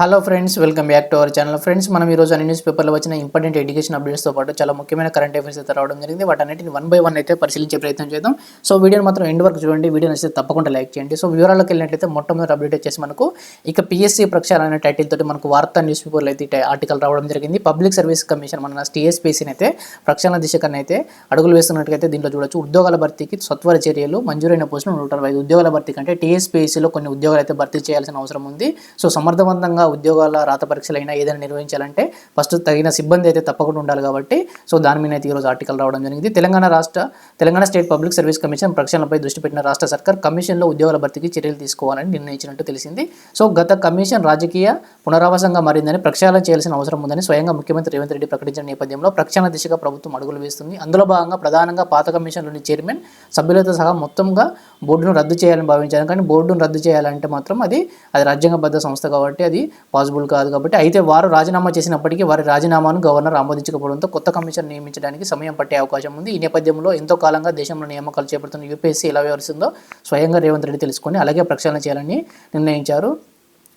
Hello friends welcome back to our channel friends మనం ఈ రోజు అన్ని న్యూస్ పేపర్లో వచ్చిన ఇంపార్టెంట్ ఎడ్యుకేషన్ అప్డేట్స్తో పాటు చాలా ముఖ్యమైన కరెంట్ అఫైర్స్ అయితే రావడం జరిగింది. వాటన్నిటిని వన్ బై వన్ అయితే పరిశీలించే ప్రయత్నం చేద్దాం. సో వీడియోని మాత్రం ఎండ్ వరకు చూడండి. వీడియో నచ్చితే తప్పకుండా లైక్ చేయండి. సో వివరాలకు వెళ్ళినట్లయితే మొట్టమొదటి అప్డేట్ వచ్చేసి మనకు ఇక పిఎస్సీ ప్రక్షాళన అనే టైటిల్ తోటి మనకు వార్తా న్యూస్ పేపర్లో అయితే ఆర్టికల్ రావడం జరిగింది. పబ్లిక్ సర్వీస్ కమిషన్ మన టీఎస్పీసీని అయితే ప్రక్షాళన దిశకన్నా అయితే అడుగులు వేస్తున్నట్టుగా దీంట్లో చూడొచ్చు. ఉద్యోగాల భర్తీకి సత్వర చర్యలు మంజూరైన పోస్టులు నూట అరవై ఐదు. ఉద్యోగాల భర్తీ కంటే టీఎస్పీఎస్సీలో కొన్ని ఉద్యోగాలు అయితే భర్తీ చేయాల్సిన అవసరం ఉంది. సో సమర్థవంతంగా ఉద్యోగాల రాత పరీక్షలు అయినా ఏదైనా నిర్వహించాలంటే ఫస్ట్ తగిన సిబ్బంది అయితే తప్పకుండా ఉండాలి కాబట్టి సో దాని మీద అయితే ఈరోజు ఆర్టికల్ రావడం జరిగింది. తెలంగాణ రాష్ట్ర Telangana state public service commission ప్రక్షాళనపై దృష్టి పెట్టిన రాష్ట్ర సర్కార్ కమిషన్లో ఉద్యోగాల భర్తీకి చర్యలు తీసుకోవాలని నిర్ణయించినట్టు తెలిసింది. సో గత కమిషన్ రాజకీయ పునరావాసంగా మారిందని ప్రక్షాళన చేయాల్సిన అవసరం ఉందని స్వయంగా ముఖ్యమంత్రి రేవంత్ రెడ్డి ప్రకటించిన నేపథ్యంలో ప్రక్షాళన దిశగా ప్రభుత్వం అడుగులు వేస్తుంది. అందులో భాగంగా ప్రధానంగా పాత కమిషన్లోని చైర్మన్ సభ్యులతో సహా మొత్తంగా బోర్డును రద్దు చేయాలని భావించారు. కానీ బోర్డును రద్దు చేయాలంటే మాత్రం అది అది రాజ్యాంగబద్ధ సంస్థ కాబట్టి అది పాసిబుల్ కాదు కాబట్టి అయితే వారు రాజీనామా చేసినప్పటికీ వారి రాజీనామాను గవర్నర్ ఆమోదించకపోవడంతో కొత్త కమిషన్ నియమించడానికి సమయం పట్టే అవకాశం ఉంది. ఈ నేపథ్యంలో ఎంతో కాలంగా దేశంలో నియామకాలు చేపడుతున్న యూపీఎస్సీ ఎలా వ్యవహరిస్తుందో స్వయంగా రేవంత్ రెడ్డి తెలుసుకొని అలాగే ప్రక్షాళన చేయాలని నిర్ణయించారు.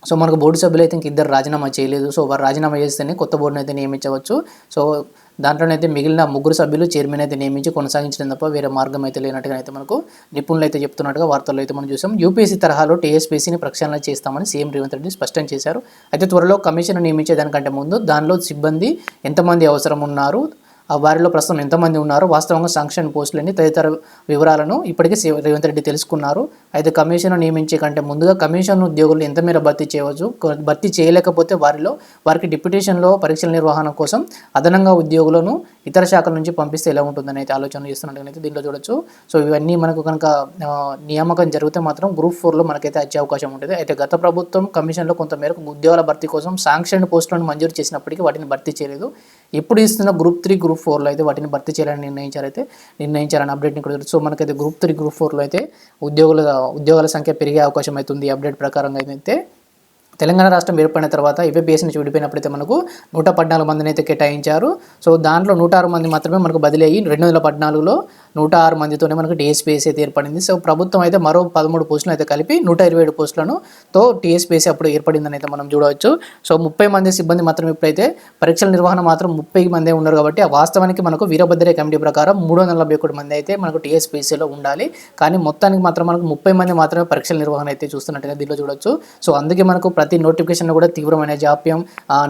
సో మనకు బోర్డు సభ్యులు అయితే ఇంక ఇద్దరు రాజీనామా చేయలేదు. సో వారు రాజీనామా చేస్తేనే కొత్త బోర్డును అయితే నియమించవచ్చు. సో దాంట్లోనైతే మిగిలిన ముగ్గురు సభ్యులు చైర్మన్ అయితే నియమించి కొనసాగించడం తప్ప వేరే మార్గం అయితే లేనట్టుగా అయితే మనకు నిపుణులు అయితే చెప్తున్నట్టుగా వార్తల్లో అయితే మనం చూసాం. యూపీఎస్సీ తరహాలో టీఎస్పీసీని ప్రక్షాళన చేస్తామని సీఎం రేవంత్ రెడ్డి స్పష్టం చేశారు. అయితే త్వరలో కమిషన్ నియమించే దానికంటే ముందు దానిలో సిబ్బంది ఎంతమంది అవసరం ఉన్నారు? వారిలో ప్రస్తుతం ఎంతమంది ఉన్నారు వాస్తవంగా శాంక్షన్ పోస్టులని తదితర వివరాలను ఇప్పటికే సి- రేవంత్ రెడ్డి తెలుసుకున్నారు. అయితే కమిషన్ నియమించే కంటే ముందుగా కమిషన్ ఉద్యోగులు ఎంత మేర భర్తీ చేయవచ్చు భర్తీ చేయలేకపోతే వారిలో వారికి డిప్యుటేషన్లో పరీక్షల నిర్వహణ కోసం అదనంగా ఉద్యోగులను ఇతర శాఖల నుంచి పంపిస్తే ఎలా ఉంటుందని అయితే ఆలోచన చేస్తున్నట్టుగా దీనిలో దీంట్లో చూడొచ్చు. సో ఇవన్నీ మనకు కనుక నియామకం జరిగితే మాత్రం గ్రూప్ ఫోర్లో మనకైతే వచ్చే అవకాశం ఉంటుంది. అయితే గత ప్రభుత్వం కమిషన్లో కొంతమేరకు ఉద్యోగాల భర్తీ కోసం శాంక్షన్ పోస్టులను మంజూరు చేసినప్పటికీ వాటిని భర్తీ చేయలేదు. ఎప్పుడు ఇస్తున్న గ్రూప్ త్రీ గ్రూప్ ఫోర్లో అయితే వాటిని భర్తీ చేయాలని నిర్ణయించారైతే నిర్ణయించారని అప్డేట్ని కూడా సో మనకైతే గ్రూప్ త్రీ గ్రూప్ ఫోర్లో అయితే ఉద్యోగుల ఉద్యోగాల సంఖ్య పెరిగే అవకాశం అవుతుంది అప్డేట్ ప్రకారంగా అయితే. తెలంగాణ రాష్ట్రం ఏర్పడిన తర్వాత ఏపీఎస్ నుంచి విడిపోయినప్పుడైతే మనకు నూట పద్నాలుగు మందిని అయితే కేటాయించారు. సో దాంట్లో నూట ఆరు మంది మాత్రమే మనకు బదిలీ అయ్యి రెండు వందల పద్నాలుగులో నూట ఆరు మందితోనే మనకు టీఎస్పీఎస్ అయితే ఏర్పడింది. సో ప్రభుత్వం అయితే మరో పదమూడు పోస్టులు అయితే కలిపి నూట ఇరవై ఏడు పోస్టులను తో టీఎస్పీఎస్ అప్పుడు ఏర్పడిందని అయితే మనం చూడవచ్చు. సో ముప్పై మంది సిబ్బంది మాత్రం ఇప్పుడైతే పరీక్షల నిర్వహణ మాత్రం ముప్పై మందే ఉన్నారు కాబట్టి ఆ వాస్తవానికి మనకు వీరభద్రే కమిటీ ప్రకారం మూడు వందల నలభై ఒకటి మంది అయితే మనకు టీఎస్పీఎస్సీలో ఉండాలి. కానీ మొత్తానికి మాత్రం మనకు ముప్పై మంది మాత్రమే పరీక్షల నిర్వహణ అయితే చూస్తున్నట్టుగా దీనిలో చూడొచ్చు. సో అందుకే మనకు ప్రతి నోటిఫికేషన్ కూడా తీవ్రమైన జాప్యం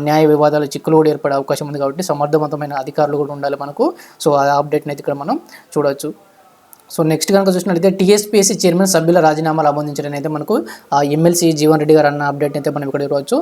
న్యాయ వివాదాలు చిక్కులు కూడా ఏర్పడే అవకాశం ఉంది కాబట్టి సమర్థవంతమైన అధికారులు కూడా ఉండాలి మనకు. సో ఆ అప్డేట్ని అయితే ఇక్కడ మనం చూడొచ్చు సో నెక్స్ట్ కనుక చూసినట్లయితే టీఎస్పీఎస్సీ చైర్మన్ సభ్యుల రాజీనామాలు ఆమోదించడం అయితే మనకు ఎమ్మెల్సీ జీవన్ రెడ్డి గారు అన్న అప్డేట్ అయితే మనం ఇక్కడ చూడవచ్చు.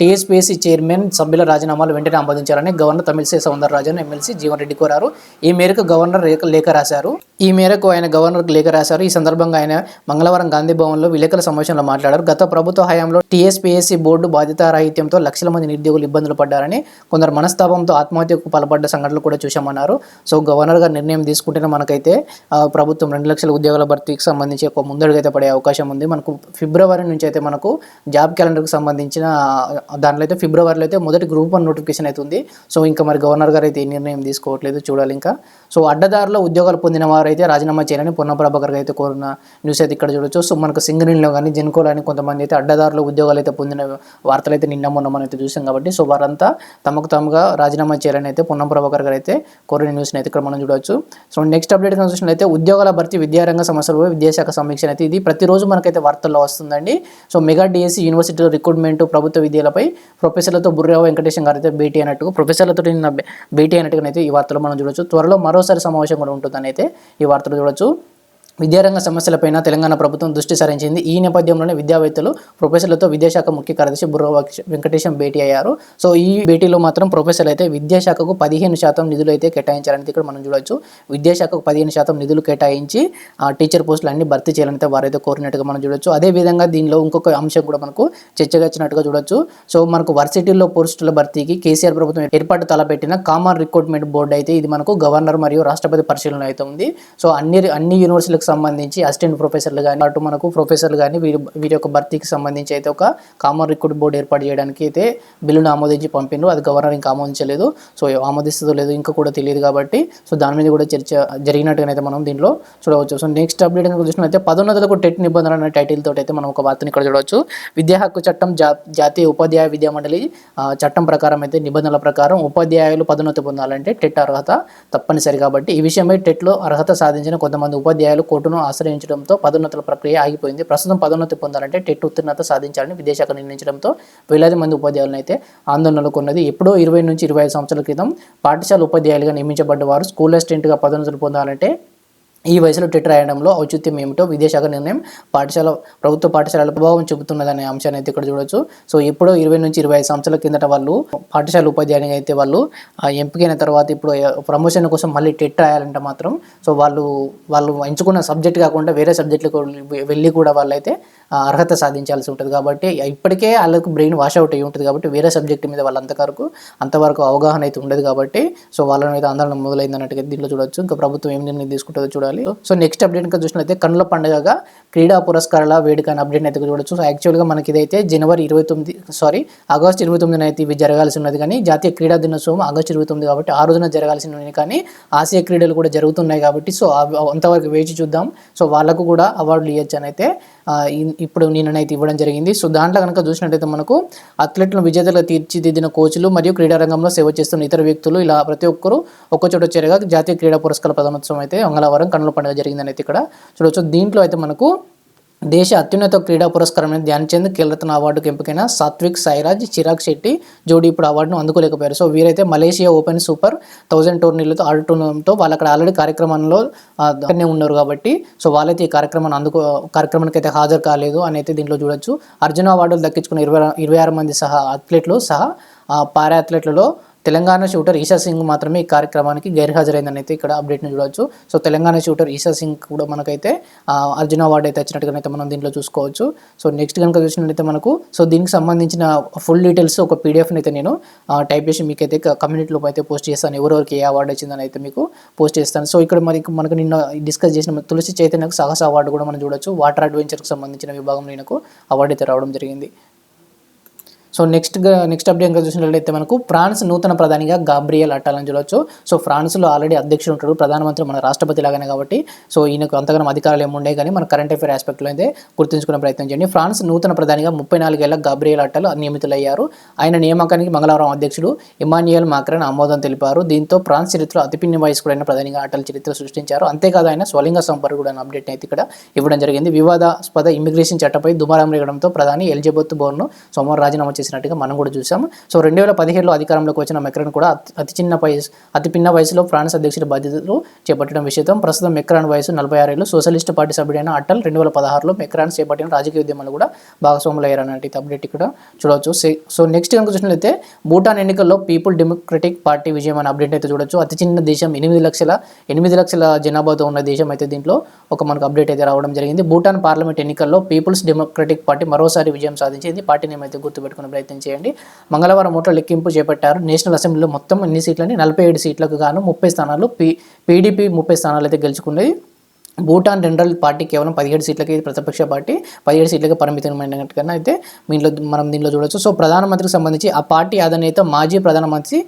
టీఎస్పీఎస్సీ చైర్మన్ సభ్యుల రాజీనామాలు వెంటనే ఆమోదించాలని గవర్నర్ తమిళసై సౌందరరాజన్ ఎమ్మెల్సీ జీవన్ రెడ్డి కోరారు. ఈ మేరకు గవర్నర్ లేఖ రాశారు. ఈ మేరకు ఆయన గవర్నర్ లేఖ రాశారు. ఈ సందర్భంగా ఆయన మంగళవారం గాంధీ భవన్లో విలేకరుల సమావేశంలో మాట్లాడారు. గత ప్రభుత్వ హయాంలో టీఎస్పీఎస్సీ బోర్డు బాధ్యతారాహిత్యంతో లక్షల మంది నిరుద్యోగులు ఇబ్బందులు పడ్డారని కొందరు మనస్తాపంతో ఆత్మహత్యకు పాల్పడ్డ సంఘటనలు కూడా చూశామన్నారు. సో గవర్నర్ గారు నిర్ణయం తీసుకుంటేనే మనకైతే ప్రభుత్వం ప్రభుత్వం రెండు లక్షల ఉద్యోగాల భర్తీకి సంబంధించి ఒక ముందడుగైతే అయితే పడే అవకాశం ఉంది. మనకు ఫిబ్రవరి నుంచి అయితే మనకు జాబ్ క్యాలెండర్కి సంబంధించిన దాంట్లో అయితే ఫిబ్రవరిలో అయితే మొదటి గ్రూప్ వన్ నోటిఫికేషన్ అయితే ఉంది. సో ఇంకా మరి గవర్నర్ గారు అయితే ఏ నిర్ణయం తీసుకోవట్లేదు చూడాలి ఇంకా. సో అడ్డదారులో ఉద్యోగాలు పొందిన వారైతే రాజీనామా చేయాలని పొన్న ప్రభాకర్ అయితే కోరిన న్యూస్ అయితే ఇక్కడ చూడొచ్చు. సో మనకు సింగనీలో కానీ జెన్కోలో కానీ కొంతమంది అయితే అడ్డదారులో ఉద్యోగాలు అయితే పొందిన వార్తలు అయితే నిన్న మొన్న మనం అయితే చూసాం కాబట్టి సో వారంతా తమకు తాముగా రాజీనామా చేయాలని అయితే పొన్నం ప్రభాకర్ గారు అయితే కోరిన న్యూస్ని అయితే ఇక్కడ మనం చూడవచ్చు సో నెక్స్ట్ అప్డేట్ కనుక చూసినట్లయితే ఉద్యోగాల భర్తీ విద్యారంగ సమస్యలపై విద్యాశాఖ సమీక్ష అయితే ఇది. ప్రతిరోజు మనకైతే వార్తల్లో వస్తుందండి. So mega DSC university recruitment ప్రభుత్వ విద్యలపై ప్రొఫెసర్లతో బుర్రావు వెంకటేశం గారు అయితే భేటీ అయినట్టుగా ప్రొఫెసర్లతో నిన్న భేటీ అయినట్టుగా అయితే ఈ వార్తలో మనం చూడొచ్చు. త్వరలో మరోసారి సమావేశం కూడా ఉంటుందని అయితే ఈ వార్తలు చూడొచ్చు. విద్యారంగ సమస్యలపైన తెలంగాణ ప్రభుత్వం దృష్టి సారించింది. ఈ నేపథ్యంలోనే విద్యావేత్తలు ప్రొఫెసర్లతో విద్యాశాఖ ముఖ్య కార్యదర్శి బుర్ర వెంకటేశం భేటీ అయ్యారు. సో ఈ భేటీలో మాత్రం ప్రొఫెసర్లు అయితే విద్యాశాఖకు పదిహేను శాతం నిధులు అయితే కేటాయించాలని ఇక్కడ మనం చూడొచ్చు. విద్యాశాఖకు పదిహేను శాతం నిధులు కేటాయించి ఆ టీచర్ పోస్టులు అన్ని భర్తీ చేయాలని వారైతే కోరినట్టుగా మనం చూడొచ్చు. అదే విధంగా దీనిలో ఇంకొక అంశం కూడా మనకు చర్చగా వచ్చినట్టుగా చూడొచ్చు. సో మనకు వర్సిటీల్లో పోస్టుల భర్తీకి కేసీఆర్ ప్రభుత్వం ఏర్పాటు తలపెట్టిన కామన్ రిక్రూట్మెంట్ బోర్డు అయితే ఇది మనకు గవర్నర్ మరియు రాష్ట్రపతి పరిశీలన అయితే ఉంది. సో అన్ని అన్ని యూనివర్సిటీలకు పోస్టులకు సంబంధించి అసిస్టెంట్ ప్రొఫెసర్లు కానీ అటు మనకు ప్రొఫెసర్లు కానీ వీరి వీరి యొక్క భర్తీకి సంబంధించి అయితే ఒక కామన్ రిక్రూట్ బోర్డు ఏర్పాటు చేయడానికి అయితే బిల్లును ఆమోదించి పంపిండ్రు. అది గవర్నర్ ఇంకా ఆమోదించలేదు. సో ఆమోదిస్తుందో లేదో ఇంకా కూడా తెలియదు కాబట్టి సో దాని మీద కూడా చర్చ జరిగినట్టుగానైతే మనం దీంట్లో చూడవచ్చు. సో నెక్స్ట్ అప్డేట్ కనుక చూసినట్లయితే పదోన్నతులకు టెట్ నిబంధనలు అనే టైటిల్ తోటి అయితే మనం ఒక వార్తను ఇక్కడ చూడవచ్చు. విద్యా హక్కు చట్టం జా జాతీయ ఉపాధ్యాయ విద్యా మండలి చట్టం ప్రకారం అయితే నిబంధనల ప్రకారం ఉపాధ్యాయులు పదోన్నతి పొందాలంటే టెట్ అర్హత తప్పనిసరి కాబట్టి ఈ విషయమై టెట్లో అర్హత సాధించిన కొంతమంది ఉపాధ్యాయులు కోర్టును ఆశ్రయించడంతో పదోన్నతుల ప్రక్రియ ఆగిపోయింది. ప్రస్తుతం పదోన్నతి పొందాలంటే టెట్ ఉత్తీర్ణత సాధించాలని విదేశాఖ నిర్ణయించడంతో వేలాది మంది ఉపాధ్యాయులను అయితే ఆందోళనలు కొన్నది ఎప్పుడో ఇరవై నుంచి ఇరవై ఐదు సంవత్సరాల క్రితం పాఠశాల ఉపాధ్యాయులుగా నియమించబడ్డ వారు స్కూల్ అసిస్టెంట్గా పదోన్నతులు పొందాలంటే ఈ వయసులో టెట్ రాయడంలో ఔచిత్యం ఏమిటో విదేశాఖ నిర్ణయం పాఠశాల ప్రభుత్వ పాఠశాలల ప్రభావం చూపుతున్నదనే అంశాన్ని అయితే ఇక్కడ చూడొచ్చు. సో ఎప్పుడో ఇరవై నుంచి ఇరవై ఐదు సంవత్సరాల కిందట వాళ్ళు పాఠశాల ఉపాధ్యాయునిగా అయితే వాళ్ళు ఎంపికైన తర్వాత ఇప్పుడు ప్రమోషన్ కోసం మళ్ళీ టెట్ రాయాలంటే మాత్రం సో వాళ్ళు వాళ్ళు ఎంచుకున్న సబ్జెక్ట్ కాకుండా వేరే సబ్జెక్టులకు వెళ్ళి కూడా వాళ్ళైతే అయితే అర్హత సాధించాల్సి ఉంటుంది కాబట్టి ఇప్పటికే వాళ్ళకు బ్రెయిన్ వాష్ అవుట్ అయ్యి ఉంటుంది కాబట్టి వేరే సబ్జెక్ట్ మీద వాళ్ళంతవరకు అంతవరకు అవగాహన అయితే ఉండదు కాబట్టి సో వాళ్ళని అయితే ఆందోళన మొదలైంది అన్నట్టుగా దీంట్లో చూడొచ్చు. ఇంకా ప్రభుత్వం ఏం నిర్ణయం తీసుకుంటుందో చూడాలి. సో నెక్స్ట్ అప్డేట్ ఇంకా చూసినట్లయితే కండ్ల పండుగగా క్రీడా పురస్కారాల వేడుక అనే అప్డేట్ అయితే చూడొచ్చు. సో యాక్చువల్గా మనకి ఇదైతే జనవరి ఇరవై తొమ్మిది సారీ ఆగస్ట్ ఇరవై తొమ్మిదిన అయితే ఇవి జరగాల్సి ఉన్నది కానీ జాతీయ క్రీడా దినోత్సవం ఆగస్టు ఇరవై తొమ్మిది కాబట్టి ఆ రోజున జరగాల్సి ఉన్నది కానీ ఆసియా క్రీడలు కూడా జరుగుతున్నాయి కాబట్టి సో అంతవరకు వేచి చూద్దాం. సో వాళ్ళకు కూడా అవార్డులు ఇవ్వచ్చు అని అయితే ఇప్పుడు నేననైతే ఇవ్వడం జరిగింది. సో దాంట్లో కనుక చూసినట్టయితే మనకు అథ్లెట్లను విజేతలుగా తీర్చిదిద్దిన కోచ్లు మరియు క్రీడా రంగంలో సేవ చేస్తున్న ఇతర వ్యక్తులు ఇలా ప్రతి ఒక్కరూ ఒక్క చోట చేరగా జాతీయ క్రీడా పురస్కార ప్రధానోత్సవం అయితే మంగళవారం కన్నుల పండుగ జరిగిందని అయితే ఇక్కడ చూడవచ్చు దీంట్లో అయితే మనకు దేశ అత్యున్నత క్రీడా పురస్కారమైన ధ్యాన్చంద్ ఖేల్రత్న అవార్డుకు ఎంపికైన సాత్విక్ సాయిరాజ్ చిరాగ్ శెట్టి జోడీ ఇప్పుడు అవార్డును అందుకోలేకపోయారు. సో వీరైతే మలేషియా ఓపెన్ సూపర్ థౌజండ్ టోర్నీలతో ఆడటంతో వాళ్ళు అక్కడ ఆల్రెడీ కార్యక్రమంలో ఉన్నారు కాబట్టి సో వాళ్ళైతే ఈ కార్యక్రమాన్ని అందుకో కార్యక్రమానికి అయితే హాజరు కాలేదు అని అయితే దీంట్లో చూడొచ్చు. అర్జున అవార్డులు దక్కించుకున్న ఇరవై ఇరవై ఆరు మంది సహా అథ్లెట్లు సహా పారా అథ్లెట్లలో తెలంగాణ షూటర్ ఈశా సింగ్ మాత్రమే ఈ కార్యక్రమానికి గైర్హాజరైందని అయితే ఇక్కడ అప్డేట్ని చూడవచ్చు సో తెలంగాణ షూటర్ ఈశా సింగ్ కూడా మనకైతే అర్జున అవార్డు అయితే వచ్చినట్టుగా అయితే మనం దీంట్లో చూసుకోవచ్చు. సో నెక్స్ట్ కనుక చూసినట్లయితే మనకు సో దీనికి సంబంధించిన ఫుల్ డీటెయిల్స్ ఒక పీడిఎఫ్ని అయితే నేను టైప్ చేసి మీకు అయితే కమ్యూనిటీలో అయితే పోస్ట్ చేస్తాను. ఎవరెవరికి ఏ అవార్డు వచ్చిందని అయితే మీకు పోస్ట్ చేస్తాను. సో ఇక్కడ మరి మనకు నిన్న డిస్కస్ చేసిన తులసి చైతన్యకు సాహస అవార్డు కూడా మనం చూడొచ్చు. వాటర్ అడ్వెంచర్కి సంబంధించిన విభాగంలో నాకు అవార్డు అయితే రావడం జరిగింది. సో నెక్స్ట్ నెక్స్ట్ అప్డేట్ ఇంకా చూసినట్లయితే మనకు ఫ్రాన్స్ నూతన ప్రధానిగా గాబ్రియల్ అటాల్ అని చూడవచ్చు సో ఫ్రాన్స్లో ఆల్రెడీ అధ్యక్షుడు ఉంటాడు. ప్రధానమంత్రి మన రాష్ట్రపతి లాగానే కాబట్టి సో ఈయనకు అంతగానం అధికారాలు ఏముండే కానీ మన కరెంట్ అఫేర్ ఆస్పెక్ట్లో అయితే గుర్తుంచుకునే ప్రయత్నం చేయండి. ఫ్రాన్స్ నూతన ప్రధానిగా ముప్పై నాలుగేళ్ళ గాబ్రియల్ అటాల్ నియమితులయ్యారు. ఆయన నియామకానికి మంగళవారం అధ్యక్షుడు ఇమాన్యుయల్ మాక్రన్ ఆమోదం తెలిపారు. దీంతో ఫ్రాన్స్ చరిత్రలో అతిపిన్ని వయస్కుడైన ప్రధానిగా అటల్ చరిత్ర సృష్టించారు. అంతేకాదు ఆయన స్వలింగ సంపర్కుడు అనే అప్డేట్ అయితే ఇక్కడ ఇవ్వడం జరిగింది. వివాదాస్పద ఇమిగ్రేషన్ చట్టంపై దుమారం రేగడంతో ప్రధాని ఎలిజబెత్ బోర్ను సోమవారం రాజీనామా చేసినట్టుగా మనం కూడా చూసాం సో రెండు వేల పదిహేడులో అధికారంలోకి వచ్చిన మెక్రాన్ కూడా అతి- చిన్న వయసు అతి పిన్న వయసులో ఫ్రాన్స్ అధ్యక్షుడి బాధ్యతలు చేపట్టడం విషయం ప్రస్తుతం మెక్రాన్ వయసు నలభై ఆరేళ్ళు. సోషలిస్ట్ పార్టీ సభ్యుడైన అటల్ రెండు వేల పదహారులో మెక్రాన్ చేపట్టిన రాజకీయ ఉద్యమాలు కూడా భాగస్వాములు అయ్యారన్నట్టు అప్డేట్ ఇక్కడ చూడవచ్చు. సో నెక్స్ట్ కనుక చూసినట్లయితే భూటాన్ ఎన్నికల్లో పీపుల్ డెమోక్రటిక్ పార్టీ విజయం అనే అప్డేట్ అయితే చూడొచ్చు. అతి చిన్న దేశం ఎనిమిది లక్షల ఎనిమిది లక్షల జనాభాతో ఉన్న దేశం అయితే దీంట్లో ఒక మనకు అప్డేట్ అయితే రావడం జరిగింది. భూటాన్ పార్లమెంట్ ఎన్నికల్లో పీపుల్స్ డెమోక్రటిక్ పార్టీ మరోసారి విజయం సాధించింది. పార్టీ నేమైతే గుర్తుపెట్టుకున్న ప్రయత్నం చేయండి. మంగళవారం ఓట్ల లెక్కింపు చేపట్టారు. నేషనల్ అసెంబ్లీలో మొత్తం ఎన్ని సీట్లని? నలభై ఏడు సీట్లకు గాను ముప్పై స్థానాలు. పీ పీడీపీ ముప్పై స్థానాలు అయితే గెలుచుకున్నది. భూటాన్ జనరల్ పార్టీ కేవలం పదిహేడు సీట్లకి ప్రతిపక్ష పార్టీ పదిహేడు సీట్లకి పరిమితమైనట్టుగా అయితే దీనిలో మనం దీనిలో చూడొచ్చు. సో ప్రధానమంత్రికి సంబంధించి ఆ పార్టీ అధినేత మాజీ ప్రధానమంత్రి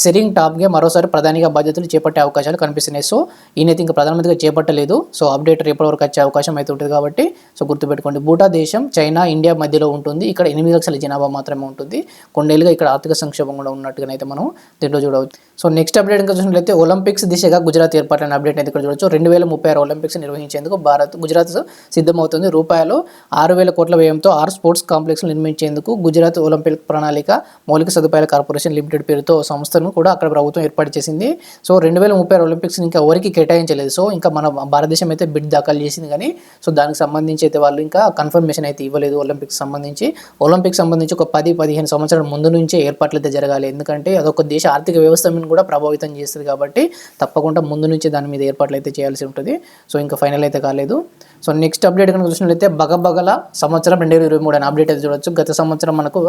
సెరింగ్ టాప్గే మరోసారి ప్రధానిగా బాధ్యతలు చేపట్టే అవకాశాలు కనిపిస్తున్నాయి. సో ఈయనైతే ఇంకా ప్రధానమంత్రిగా చేపట్టలేదు. సో అప్డేట్ రేపటి వరకు వచ్చే అవకాశం అయితే ఉంటుంది కాబట్టి సో గుర్తుపెట్టుకోండి. భూటా దేశం చైనా ఇండియా మధ్యలో ఉంటుంది. ఇక్కడ ఎనిమిది లక్షల జనాభా మాత్రమే ఉంటుంది. కొన్నేళ్ళుగా ఇక్కడ ఆర్థిక సంక్షోభం కూడా ఉన్నట్టుగా అయితే మనం దీంట్లో చూడవచ్చు. సో నెక్స్ట్ అప్డేట్ ఇంకా చూసినట్లయితే ఒలింపిక్స్ దిశగా గుజరాత్ ఏర్పాట్లైన అప్డేట్ అయితే ఇక్కడ చూడవచ్చు రెండు వేల ముప్పై ఆరు ఒలింపిక్స్ నిర్వహించేందుకు భారత్ గుజరాత్ సిద్ధమవుతుంది. రూపాయలు ఆరు వేల కోట్ల వ్యయంతో ఆరు స్పోర్ట్స్ కాంప్లెక్స్ నిర్మించేందుకు గుజరాత్ ఒలింపిక్ ప్రణాళిక మౌలిక సదుపాయాల కార్పొరేషన్ లిమిటెడ్ పేరుతో సంస్థను కూడా అక్కడ ప్రభుత్వం ఏర్పాటు చేసింది. సో రెండు వేల ముప్పై ఒలింపిక్స్ ఇంకా ఎవరికి కేటాయించలేదు. సో ఇంకా మన భారతదేశం అయితే బిడ్ దాఖలు చేసింది కానీ సో దానికి సంబంధించి అయితే వాళ్ళు ఇంకా కన్ఫర్మేషన్ అయితే ఇవ్వలేదు ఒలింపిక్స్ సంబంధించి. ఒలింపిక్స్ సంబంధించి ఒక పది పదిహేను సంవత్సరాల ముందు నుంచే ఏర్పాట్లు అయితే జరగాలి. ఎందుకంటే అదొక దేశ ఆర్థిక వ్యవస్థను కూడా ప్రభావితం చేస్తుంది కాబట్టి తప్పకుండా ముందు నుంచే దాని మీద ఏర్పాట్లు అయితే చేయాల్సి ఉంటుంది. సో ఇంకా ఫైనల్ అయితే కాలేదు. సో నెక్స్ట్ అప్డేట్ కనుక చూసినట్లయితే బగబగల సంవత్సరం రెండు వేల ఇరవై మూడు అనే అప్డేట్ అయితే చూడొచ్చు. గత సంవత్సరం మనకు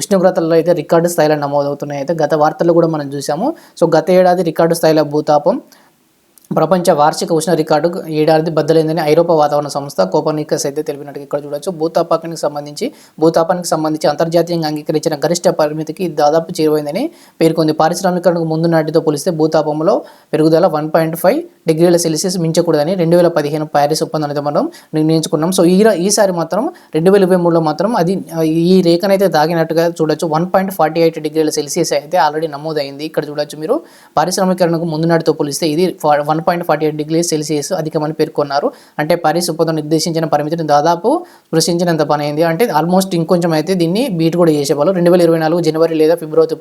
ఉష్ణోగ్రతల్లో అయితే రికార్డు స్థాయిలో నమోదవుతున్నాయి. అయితే గత వార్తల్లో కూడా మనం చూసాము సో గత ఏడాది రికార్డు స్థాయిలో భూతాపం ప్రపంచ వార్షిక ఉష్ణ రికార్డు ఏడాది బద్దలైందని ఐరోపా వాతావరణ సంస్థ కోపర్నికస్ అయితే తెలిపినట్టు ఇక్కడ చూడొచ్చు. భూతాపానికి సంబంధించి భూతాపానికి సంబంధించి అంతర్జాతీయంగా అంగీకరించిన గరిష్ట పరిమితికి దాదాపు చేరువైందని పేర్కొంది. పారిశ్రామికరణకు ముందు నాటితో పోలిస్తే భూతాపంలో పెరుగుదల వన్ పాయింట్ ఫైవ్ డిగ్రీల సెల్సియస్ మించకూడదని రెండు వేల పదిహేను ప్యారిస్ ఒప్పందం అయితే మనం నిర్ణయించుకున్నాం. సో ఈ ఈసారి మాత్రం రెండు వేల ఇరవై మూడులో మాత్రం అది ఈ రేఖనైతే దాగినట్టుగా చూడొచ్చు. వన్ పాయింట్ ఫార్టీ ఎయిట్ డిగ్రీల సెల్సియస్ అయితే ఆల్రెడీ నమోదైంది. ఇక్కడ చూడొచ్చు మీరు. పారిశ్రామికరణకు ముందు నాటితో పోలిస్తే ఇది one point forty eight degree Celsius అధికమని పేర్కొన్నారు. అంటే పారిస్ ఒప్పందం నిర్దేశించిన పరిమితిని దాదాపు కృషించినంత పని అయింది. అంటే ఆల్మోస్ట్ ఇంకొంచెం అయితే దీన్ని బీట్ కూడా చేసేవాళ్ళు. రెండు వేల ఇరవై నాలుగు జనవరి లేదా ఫిబ్రవరి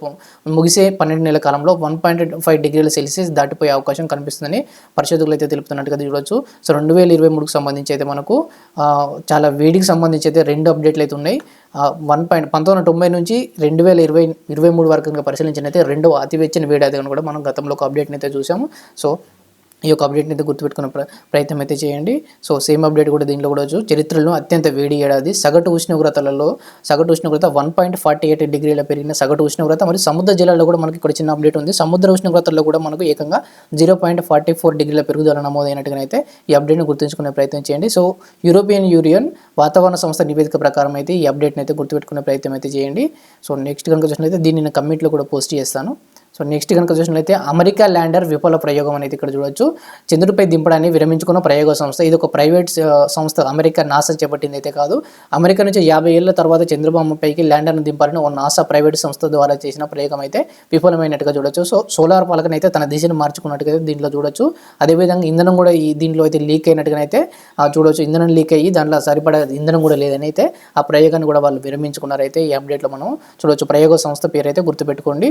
ముగిసే పన్నెండు నెలల కాలంలో వన్ పాయింట్ ఫైవ్ డిగ్రీల సెల్సియస్ దాటిపోయే అవకాశం కనిపిస్తుందని పరిశోధకులు అయితే తెలుపుతున్నట్టుగా చూడొచ్చు. సో రెండు వేల ఇరవై మూడుకు సంబంధించి అయితే మనకు చాలా వేడికి సంబంధించి అయితే రెండు అప్డేట్లు అయితే ఉన్నాయి. వన్ పాయింట్ పంతొమ్మిది వందల తొంభై నుంచి రెండు వేల ఇరవై ఇరవై మూడు వరకు కనుక పరిశీలించినైతే రెండవ అతివెచ్చని వేడి కూడా మనం గతంలో ఒక అప్డేట్ని అయితే చూసాము సో ఈ యొక్క అప్డేట్ని అయితే గుర్తుపెట్టుకునే ప్ర ప్రయత్నం అయితే చేయండి. సో సేమ్ అప్డేట్ కూడా దీంట్లో కూడా వచ్చు చరిత్రలో అత్యంత వేడి ఏడాది. సగటు ఉష్ణోగ్రతలలో సగటు ఉష్ణోగ్రత వన్ పాయింట్ ఫార్టీ ఎయిట్ డిగ్రీల పెరిగిన సగటు ఉష్ణోగ్రత. మరియు సముద్ర జలాల్లో కూడా మనకి ఇక్కడ చిన్న అప్డేట్ ఉంది. సముద్ర ఉష్ణోగ్రతల్లో కూడా మనకు ఏకంగా జీరో పాయింట్ ఫార్టీ ఫోర్ డిగ్రీల పెరుగుదల నమోదైనట్టుగా అయితే ఈ అప్డేట్ని గుర్తుంచుకునే ప్రయత్నం చేయండి. సో యూరోపియన్ యూనియన్ వాతావరణ సంస్థ నివేదిక ప్రకారం అయితే ఈ అప్డేట్ని అయితే గుర్తుపెట్టుకునే ప్రయత్నం అయితే చేయండి. సో నెక్స్ట్ కనుక చూసినట్లయితే దీన్ని నేను కమెంట్లో కూడా పోస్ట్ చేస్తాను. సో నెక్స్ట్ కనుక చూసినట్లయితే అమెరికా ల్యాండర్ విఫల ప్రయోగం అనేది ఇక్కడ చూడొచ్చు. చంద్రుడిపై దింపడాన్ని విరమించుకున్న ప్రయోగ సంస్థ ఇది ఒక ప్రైవేట్ సంస్థ అమెరికా నాసా చేపట్టింది అయితే కాదు. అమెరికా నుంచి యాభై ఏళ్ళ తర్వాత చంద్రబాబుపైకి ల్యాండర్ను దింపాలని ఓ నాసా ప్రైవేట్ సంస్థ ద్వారా చేసిన ప్రయోగం అయితే విఫలమైనట్టుగా చూడొచ్చు. సో సోలార్ పాలకన అయితే తన దిశను మార్చుకున్నట్టుగా అయితే దీంట్లో చూడొచ్చు. అదేవిధంగా ఇంధనం కూడా ఈ దీంట్లో అయితే లీక్ అయినట్టుగా అయితే చూడొచ్చు. ఇంధనం లీక్ అయ్యి దాంట్లో సరిపడా ఇంధనం కూడా లేదని అయితే ఆ ప్రయోగాన్ని కూడా వాళ్ళు విరమించుకున్నారు అయితే ఈ అప్డేట్లో మనం చూడొచ్చు. ప్రయోగ సంస్థ పేరు అయితే గుర్తుపెట్టుకోండి.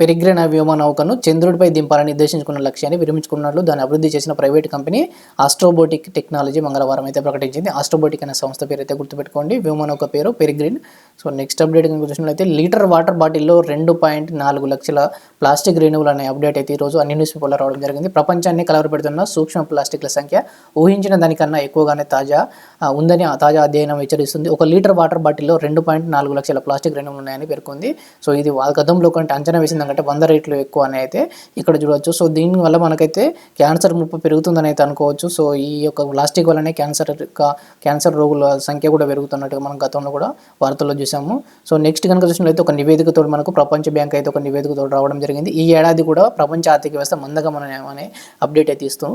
పెరిగ్రెన్ వ్యోమనౌకను చంద్రుడిపై దింపాలని నిర్దేశించుకున్న లక్ష్యాన్ని విరమించుకున్నట్లు దాన్ని అభివృద్ధి చేసిన ప్రైవేట్ కంపెనీ ఆస్ట్రోబోటిక్ టెక్నాలజీ మంగళవారం అయితే ప్రకటించింది. ఆస్ట్రోబోటిక్ అనే సంస్థ పేరు అయితే గుర్తుపెట్టుకోండి. వ్యోమనౌక పేరు పెరిగ్రిన్. సో నెక్స్ట్ అప్డేట్ కనుక చూసినట్లయితే లీటర్ వాటర్ బాటిల్లో రెండు పాయింట్ నాలుగు లక్షల ప్లాస్టిక్ రేణువులు అనే అప్డేట్ అయితే ఈరోజు అన్ని న్యూస్ పేపర్లో రావడం జరిగింది. ప్రపంచాన్ని కలవరపెడుతున్న సూక్ష్మ ప్లాస్టిక్ల సంఖ్య ఊహించిన దానికన్నా ఎక్కువగానే తాజా ఉందని తాజా అధ్యయనం హెచ్చరిస్తుంది. ఒక లీటర్ వాటర్ బాటిల్లో రెండు పాయింట్ నాలుగు లక్షల ప్లాస్టిక్ రేణువులు ఉన్నాయని పేర్కొంది. సో ఇది వాళ్ళ గతంలో కంటే అంచనా వేసింది అంటే వంద రేట్లు ఎక్కువ అని అయితే ఇక్కడ చూడవచ్చు సో దీనివల్ల మనకైతే క్యాన్సర్ ముప్పు పెరుగుతుందని అయితే అనుకోవచ్చు. సో ఈ యొక్క ప్లాస్టిక్ వల్లనే క్యాన్సర్ క్యాన్సర్ రోగుల సంఖ్య కూడా పెరుగుతున్నట్టుగా మనం గతంలో కూడా వార్తల్లో చూసాము. సో నెక్స్ట్ కనుక చూసినట్లయితే ఒక నివేదికతో మనకు ప్రపంచ బ్యాంక్ అయితే ఒక నివేదికతో రావడం జరిగింది. ఈ ఏడాది కూడా ప్రపంచ ఆర్థిక వ్యవస్థ మందగమనం అనే అప్డేట్ అయితే ఇస్తూ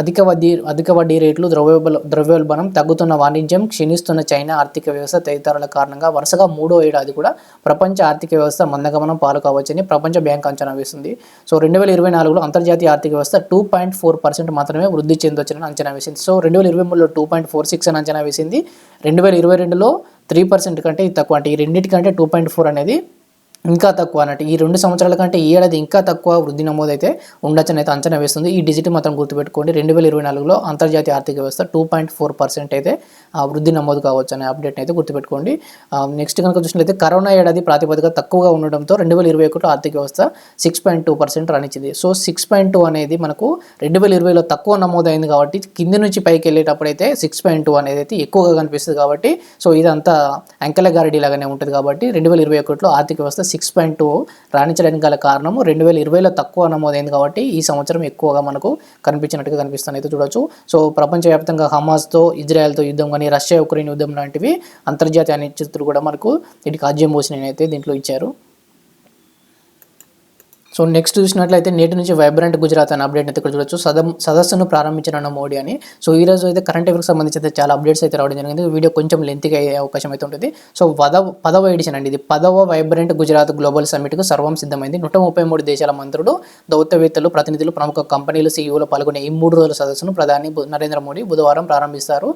అధిక వడ్డీ అధిక వడ్డీ రేట్లు ద్రవ్యోబల ద్రవ్యోల్బణం తగ్గుతున్న వాణిజ్యం క్షీణిస్తున్న చైనా ఆర్థిక వ్యవస్థ తదితరాల కారణంగా వరుసగా మూడో ఏడాది కూడా ప్రపంచ ఆర్థిక వ్యవస్థ మందగమనం పాలు కావచ్చని ప్రపంచ బ్యాంక్ అంచనా వేసింది. సో రెండు వేల ఇరవై నాలుగులో అంతర్జాతీయ ఆర్థిక వ్యవస్థ టూ పాయింట్ ఫోర్ పర్సెంట్ మాత్రమే వృద్ధి చెందొచ్చని అంచనా వేసింది. సో రెండు వేల ఇరవై మూడులో టూ పాయింట్ ఫోర్ సిక్స్ అని అంచనా వేసింది. రెండు వేల ఇరవై రెండులో త్రీ పర్సెంట్ కంటే తక్కువ. అంటే ఈ రెండింటికంటే టూ పాయింట్ ఫోర్ అనేది ఇంకా తక్కువ అన్నట్టు. ఈ రెండు సంవత్సరాల కంటే ఈ ఏడాది ఇంకా తక్కువ వృద్ధి నమోదైతే ఉండొచ్చని అయితే అంచనా వేస్తుంది. ఈ డిజిట్ మాత్రం గుర్తుపెట్టుకోండి. రెండు వేల ఇరవై నాలుగులో అంతర్జాతీయ ఆర్థిక వ్యవస్థ టూ పాయింట్ ఫోర్ పర్సెంట్ అయితే ఆ, వృద్ధి నమోదు కావచ్చు అనే అప్డేట్ అయితే గుర్తుపెట్టుకోండి. నెక్స్ట్ కనుక చూసినట్లయితే కరోనా ఏడాది ప్రాతిపదిక తక్కువగా ఉండడంతో రెండు వేల ఇరవై ఒకటిలో ఆర్థిక వ్యవస్థ సిక్స్ పాయింట్ టూ పర్సెంట్ రాణించింది సో సిక్స్ పాయింట్ టూ అనేది మనకు రెండు వేల ఇరవైలో తక్కువ నమోదైంది కాబట్టి కింది నుంచి పైకి వెళ్ళేటప్పుడు అయితే సిక్స్ పాయింట్ టూ అనేది అయితే ఎక్కువగా కనిపిస్తుంది కాబట్టి సో ఇదంతా అంకెల గారడీ లాగానే ఉంటుంది కాబట్టి రెండు వేల ఇరవై ఒకటిలో ఆర్థిక వ్యవస్థ సిక్స్ పాయింట్ టూ రాణించడానికి గల కారణము. రెండు వేల ఇరవైలో తక్కువ నమోదైంది కాబట్టి ఈ సంవత్సరం ఎక్కువగా మనకు కనిపించినట్టుగా కనిపిస్తుంది. అయితే చూడొచ్చు. సో ప్రపంచవ్యాప్తంగా హమాస్తో ఇజ్రాయెల్తో యుద్ధం కానీ రష్యా ఉక్రెయిన్ యుద్ధం లాంటివి అంతర్జాతీయ అనిశ్చితులు కూడా మనకు దీనికి ఆజ్యం పోసినైతే దీంట్లో ఇచ్చారు. సో నెక్స్ట్ చూసినట్లయితే నేటి నుంచి వైబ్రెంట్ గుజరాత్ అనే అప్డేట్ అయితే ఇక్కడ చూడొచ్చు. సదం సదస్సును ప్రారంభించిన మోడీ అని. సో ఈ రోజు అయితే కరెంట్ అఫేర్కి సంబంధించి అయితే చాలా అప్డేట్స్ అయితే రావడం జరిగింది. వీడియో కొంచెం లెంత్గా అయ్యే అవకాశం అయితే ఉంటుంది. సో పదవ పదవ ఎడిషన్ అండి ఇది. పదవ వైబ్రెంట్ గుజరాత్ గ్లోబల్ సమ్మిట్కు సర్వం సిద్ధమైంది. నూట ముప్పై మూడు దేశాల మంత్రులు దౌత్యవేత్తలు ప్రతినిధులు ప్రముఖ కంపెనీలు సీఈఓలు పాల్గొనే ఈ మూడు రోజుల సదస్సును ప్రధాని నరేంద్ర మోడీ బుధవారం ప్రారంభిస్తారు.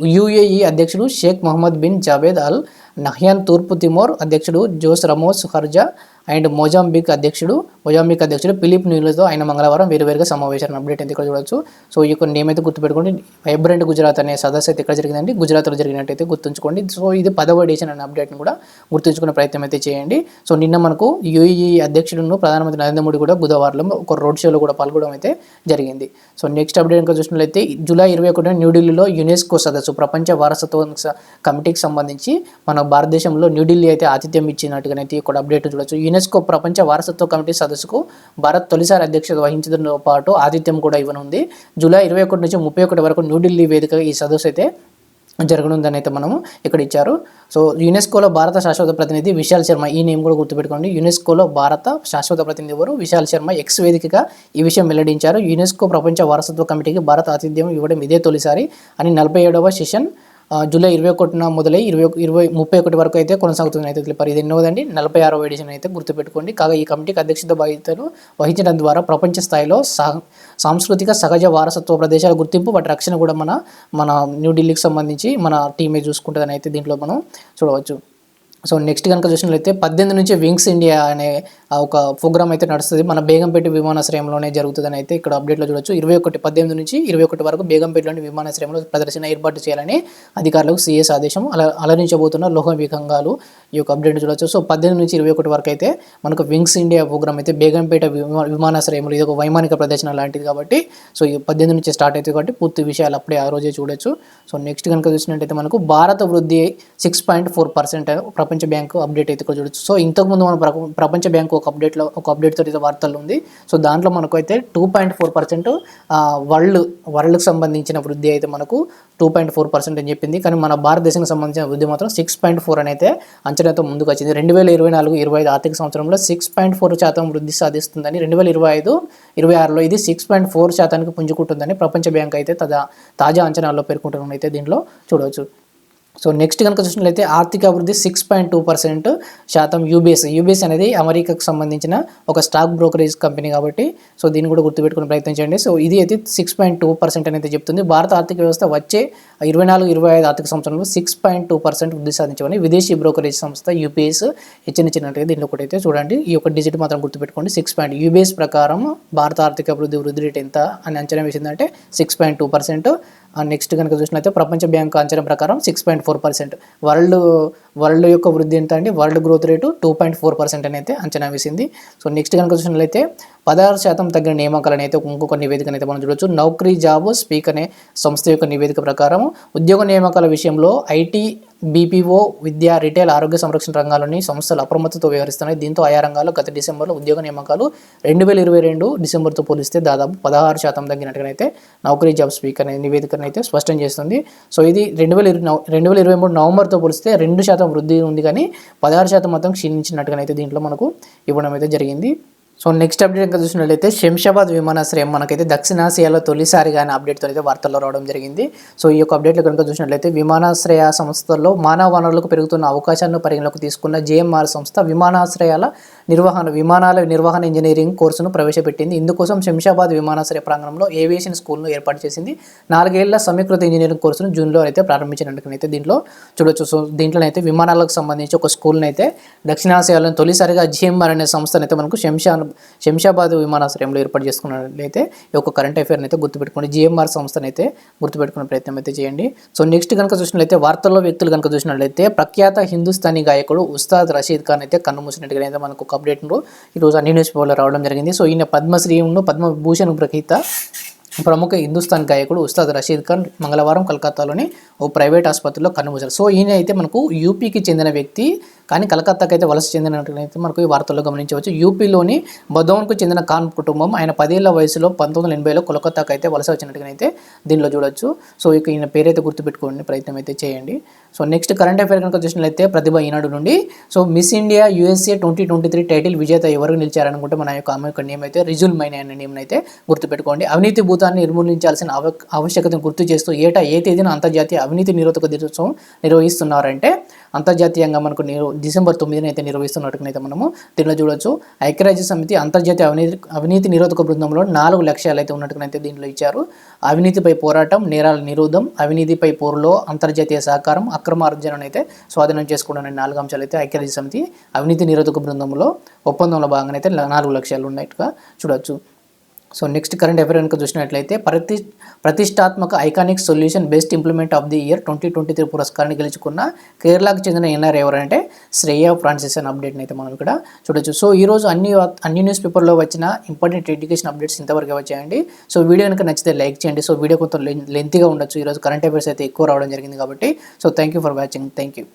యుఏఈ అధ్యక్షుడు Sheikh Mohamed bin Javed Al Nahyan తూర్పు తిమోర్ అధ్యక్షుడు Jose Ramos Horta and Mozambique అధ్యక్షుడు మొజాంబిక్ అధ్యక్షుడు ఫిలిప్ న్యూలతో ఆయన మంగళవారం వేరువేరుగా సమావేశాన్ని అప్డేట్ అయితే ఇక్కడ చూడొచ్చు. సో ఈ యొక్క నేమ్ అయితే గుర్తుపెట్టుకోండి. వైబ్రెంట్ గుజరాత్ అనే సదస్సు అయితే ఇక్కడ జరిగిందండి. గుజరాత్లో జరిగినట్టయితే గుర్తుంచుకోండి. సో ఇది పదవ ఎడిషన్ అనే అప్డేట్ని కూడా గుర్తుంచుకునే ప్రయత్నం అయితే చేయండి. సో నిన్న మనకు యూఈఈ అధ్యక్షుడును ప్రధానమంత్రి నరేంద్ర మోడీ కూడా బుధవారం ఒక రోడ్ షోలో కూడా పాల్గొనడం అయితే జరిగింది. సో నెక్స్ట్ అప్డేట్ ఇంకా చూసినట్లయితే జూలై ఇరవై ఒకటిన న్యూఢిల్లీలో యునెస్కో సదస్సు ప్రపంచ వారసత్వ కమిటీకి సంబంధించి మన భారతదేశంలో న్యూఢిల్లీ అయితే ఆతిథ్యం ఇచ్చినట్టుగానైతే ఇక్కడ అప్డేట్ చూడొచ్చు. యునెస్కో ప్రపంచ వారసత్వ కమిటీ సదస్సుకు భారత్ తొలిసారి అధ్యక్షత వహించడంతో పాటు ఆతిథ్యం కూడా ఇవ్వనుంది. జూలై ఇరవై ఒకటి నుంచి ముప్పై ఒకటి వరకు న్యూఢిల్లీ వేదిక ఈ సదస్సు అయితే జరగనుందని అయితే మనము ఇక్కడ ఇచ్చారు. సో యునెస్కోలో భారత శాశ్వత ప్రతినిధి విశాల్ శర్మ ఈ నేమ్ కూడా గుర్తుపెట్టుకోండి. యునెస్కోలో భారత శాశ్వత ప్రతినిధి ఎవరు? విశాల్ శర్మ ఎక్స్ వేదికగా ఈ విషయం వెల్లడించారు. యునెస్కో ప్రపంచ వారసత్వ కమిటీకి భారత ఆతిథ్యం ఇవ్వడం ఇదే తొలిసారి. అని నలభై ఏడవ సెషన్ జూలై ఇరవై ఒకటిన మొదలై ఇరవై ఒక- ఇరవై ముప్పై ఒకటి వరకు అయితే కొనసాగుతుంది అయితే తెలిపారు. ఇది ఎన్నోదండి? నలభై ఆరో ఎడిషన్ అయితే గుర్తుపెట్టుకోండి. కాగా ఈ కమిటీకి అధ్యక్షత బాధ్యతలు వహించడం ద్వారా ప్రపంచ స్థాయిలో సా సాంస్కృతిక సహజ వారసత్వ ప్రదేశాల గుర్తింపు వాటి రక్షణ కూడా మన మన న్యూఢిల్లీకి సంబంధించి మన టీమే చూసుకుంటుందని అయితే దీంట్లో మనం చూడవచ్చు. సో నెక్స్ట్ కనుక చూసినట్లయితే పద్దెనిమిది నుంచి వింగ్స్ ఇండియా అనే ఒక ప్రోగ్రామ్ అయితే నడుస్తుంది. మన బేగంపేట విమానాశ్రయంలోనే జరుగుతుందని అయితే ఇక్కడ అప్డేట్లో చూడొచ్చు. ఇరవై ఒకటి పద్దెనిమిది నుంచి ఇరవై ఒకటి వరకు బేగంపేటలోని విమానాశ్రయంలో ప్రదర్శన ఏర్పాటు చేయాలని అధికారులకు సీఎస్ ఆదేశం అలా అలరించబోతున్న లోహ విఘంగాలు ఈ యొక్క అప్డేట్ చూడొచ్చు. సో పద్దెనిమిది నుంచి ఇరవై ఒకటి వరకు అయితే మనకు వింగ్స్ ఇండియా ప్రోగ్రామ్ అయితే బేగంపేట విమా- విమానాశ్రయంలో ఇది ఒక వైమానిక ప్రదర్శన లాంటిది కాబట్టి సో ఈ పద్దెనిమిది నుంచి స్టార్ట్ అవుతుంది కాబట్టి పూర్తి విషయాలు అప్పుడే ఆ రోజే చూడొచ్చు. సో నెక్స్ట్ కనుక చూసినట్టయితే మనకు భారత వృద్ధి సిక్స్ పాయింట్ ఫోర్ పర్సెంట్ ప్రపంచ బ్యాంకు అప్డేట్ అయితే ఇక్కడ చూడొచ్చు. సో ఇంతకుముందు మనం ప్రపంచ బ్యాంకు ఒక అప్డేట్లో ఒక అప్డేట్ తోటి వార్తలు ఉంది. సో దాంట్లో మనకు అయితే two point four percent world వరల్డ్కి సంబంధించిన వృద్ధి అయితే మనకు టూ పాయింట్ ఫోర్ పర్సెంట్ అని చెప్పింది. కానీ మన భారతదేశానికి సంబంధించిన వృద్ధి మాత్రం సిక్స్ పాయింట్ ఫోర్ అని అయితే అంచనాతో ముందుకు వచ్చింది రెండు వేల ఇరవై నాలుగు ఇరవై ఐదు ఆర్థిక సంవత్సరంలో సిక్స్ పాయింట్ ఫోర్ శాతం వృద్ధి సాధిస్తుందని రెండు వేల ఇరవై ఐదు ఇరవై ఆరులో ఇది సిక్స్ పాయింట్ ఫోర్ శాతానికి పుంజుకుంటుందని ప్రపంచ బ్యాంక్ అయితే తాజా తాజా అంచనాల్లో పేర్కొంటున్న అయితే దీంట్లో చూడవచ్చు. సో నెక్స్ట్ కనుక చూసినట్లయితే ఆర్థిక అభివృద్ధి సిక్స్ పాయింట్ టూ పర్సెంట్ శాతం యూబీఎస్. యూబీఎస్ అనేది అమెరికాకు సంబంధించిన ఒక స్టాక్ బ్రోకరేజ్ కంపెనీ కాబట్టి సో దీన్ని కూడా గుర్తుపెట్టుకునే ప్రయత్నం చేయండి. సో ఇది అయితే సిక్స్ పాయింట్ టూ పర్సెంట్ అనేది చెప్తుంది. భారత ఆర్థిక వ్యవస్థ వచ్చే ఇరవై నాలుగు ఇరవై ఐదు ఆర్థిక సంవత్సరంలో సిక్స్ పాయింట్ టూ పర్సెంట్ వృద్ధి సాధించమని విదేశీ బ్రోకరేజ్ సంస్థ యూపీఎస్ హెచ్చరించినట్టుగా దీనిలో ఒకటి అయితే చూడండి. ఈ యొక్క డిజిట్ మాత్రం గుర్తుపెట్టుకోండి. సిక్స్ పాయింట్ యూబీఎస్ ప్రకారం భారత ఆర్థిక అభివృద్ధి వృద్ధి రేట్ ఎంత అని అంచనా వేసిందంటే six point two percent. Next కనుక చూసినట్లయితే ప్రపంచ బ్యాంకు అంచనా ప్రకారం six point four percent world world యొక్క వృద్ధి ఎంత అండి? World growth rate two point four percent అని అయితే అంచనా వేసింది. సో నెక్స్ట్ కనుక చూసినట్లయితే పదహారు శాతం తగ్గిన నియామకాలను అయితే ఇంకొక నివేదికను అయితే మనం చూడొచ్చు. నౌకరీ జాబ్ స్పీక్ అనే సంస్థ యొక్క నివేదిక ప్రకారం ఉద్యోగ నియామకాల విషయంలో ఐటీ బీపీఓ విద్య రిటైల్ ఆరోగ్య సంరక్షణ రంగాల్లోని సంస్థలు అప్రమత్తతో వ్యవహరిస్తున్నాయి. దీంతో ఆయా రంగాల్లో గత డిసెంబర్లో ఉద్యోగ నియామకాలు రెండు వేల ఇరవై రెండు డిసెంబర్తో పోలిస్తే దాదాపు పదహారు శాతం తగ్గినట్టుగానైతే నౌకరీ జాబ్ స్పీకర్ నివేదికను అయితే స్పష్టం చేస్తుంది. సో ఇది రెండు వేల ఇరవై రెండు వేల ఇరవై మూడు నవంబర్తో పోలిస్తే రెండు శాతం వృద్ధి ఉంది కానీ పదహారు శాతం మాత్రం క్షీణించినట్టుగానైతే దీంట్లో మనకు ఇవ్వడం అయితే జరిగింది. సో నెక్స్ట్ అప్డేట్ ఇంకా చూసినట్లయితే శంషాబాద్ విమానాశ్రయం మనకైతే దక్షిణాసియాలో తొలిసారిగా అనే అప్డేట్తో అయితే వార్తల్లో రావడం జరిగింది. సో ఈ యొక్క అప్డేట్లో కనుక చూసినట్లయితే విమానాశ్రయ సంస్థల్లో మానవ వనరులకు పెరుగుతున్న అవకాశాలను పరిగణలోకి తీసుకున్న జేఎంఆర్ సంస్థ విమానాశ్రయాల నిర్వహణ విమానాల నిర్వహణ ఇంజనీరింగ్ కోర్సును ప్రవేశపెట్టింది. ఇందుకోసం శంషాబాద్ విమానాశ్రయ ప్రాంగణంలో ఏవియేషన్ స్కూల్ను ఏర్పాటు చేసింది. నాలుగేళ్ళ సమీకృత ఇంజనీరింగ్ కోర్సును జూన్లో అయితే ప్రారంభించినట్టునైతే దీంట్లో చూడొచ్చు. సో దీంట్లో అయితే విమానాలకు సంబంధించి ఒక స్కూల్ని అయితే దక్షిణాసియాలో తొలిసారిగా జిఎంఆర్ అనే సంస్థనైతే మనకు శంషా శంషాబాద్ విమానాశ్రయంలో ఏర్పాటు చేసుకున్నట్లయితే ఈ యొక్క కరెంట్ అఫేర్ని అయితే గుర్తుపెట్టుకోండి. జిఎంఆర్ సంస్థను అయితే గుర్తుపెట్టుకునే ప్రయత్నం అయితే చేయండి. సో నెక్స్ట్ కనుక చూసినట్లయితే వార్తల్లో వ్యక్తులు కనుక చూసినట్లయితే ప్రఖ్యాత హిందుస్థానీ గాయకుడు ఉస్తాద్ రషీద్ ఖాన్ అయితే కన్నుమూసినట్టుగా అయితే మనకు ఒక అప్డేట్ ఈరోజు అన్ని న్యూస్ పేపర్లో రావడం జరిగింది. సో ఈయన పద్మశ్రీను పద్మభూషణ్ గ్రహీత ప్రముఖ హిందుస్థాన్ గాయకుడు ఉస్తాద్ రషీద్ ఖాన్ మంగళవారం కలకత్తాలోని ఓ ప్రైవేట్ ఆసుపత్రిలో కన్నుమూశారు సో ఈయన అయితే మనకు యూపీకి చెందిన వ్యక్తి కానీ కలకత్తాకి అయితే వలస చెందినట్లయితే మనకు ఈ వార్తల్లో గమనించవచ్చు. యూపీలోని బదౌన్కు చెందిన ఖాన్ కుటుంబం ఆయన పదేళ్ళ వయసులో పంతొమ్మిది వందల ఎనభైలో కోలకత్తాకి అయితే వలస వచ్చినట్టుగానైతే దీనిలో చూడొచ్చు. సో ఇక ఈయన పేరైతే గుర్తుపెట్టుకోండి ప్రయత్నం అయితే చేయండి. సో నెక్స్ట్ కరెంట్ అఫేర్ కనుక చూసినట్లయితే ప్రతిభ ఈనాడు నుండి. So Miss India USA twenty twenty three title విజేత ఎవరు నిలిచారనుకుంటే మన యొక్క ఆమె యొక్క నేమ్ అయితే రిజుల్ మైన్ అనే నియమం అయితే గుర్తుపెట్టుకోండి. అవినీతి భూతాన్ని నిర్మూలించాల్సిన ఆవశ్యకతను గుర్తు చేస్తూ ఏటా ఏ తేదీన అంతర్జాతీయ అవినీతి నిరోధక దినోత్సవం నిర్వహిస్తున్నారంటే అంతర్జాతీయంగా మనకు నిరో డిసెంబర్ తొమ్మిదిన అయితే నిర్వహిస్తున్నట్టునైతే మనము దీనిలో చూడొచ్చు. ఐక్యరాజ్య సమితి అంతర్జాతీయ అవినీతి అవినీతి నిరోధక బృందంలో నాలుగు లక్ష్యాలు అయితే ఉన్నట్టునైతే దీనిలో ఇచ్చారు. అవినీతిపై పోరాటం నేరాల నిరోధం అవినీతిపై పోరులో అంతర్జాతీయ సహకారం అక్రమార్జనను అయితే స్వాధీనం చేసుకోవడం అనే నాలుగు అంశాలు అయితే ఐక్యరాజ్య సమితి అవినీతి నిరోధక బృందంలో ఒప్పందంలో భాగంగా అయితే నాలుగు లక్ష్యాలు ఉన్నట్టుగా చూడొచ్చు. సో నెక్స్ట్ కరెంట్ అఫేర్ కనుక చూసినట్లయితే ప్రతి ప్రతిష్టాత్మక iconic solution best implement of the year twenty twenty three పురస్కారాన్ని గెలుచుకున్న కేరళకు చెందిన ఎన్ఆర్ ఎవరంటే శ్రేయ ఫ్రాన్సిస్ అనే అప్డేట్ని అయితే మనం ఇక్కడ చూడొచ్చు. సో ఈ రోజు అన్ని అన్ని న్యూస్ పేపర్లో వచ్చిన ఇంపార్టెంట్ ఎడ్యుకేషన్ అప్డేట్స్ ఇంతవరకు వచ్చాయండి. సో వీడియో కనుక నచ్చితే లైక్ చేయండి. సో వీడియో కొంత లెంతీగా ఉండొచ్చు. ఈరోజు కరెంట్ అఫేర్స్ అయితే ఎక్కువ రావడం జరిగింది కాబట్టి. So thank you for watching. Thank you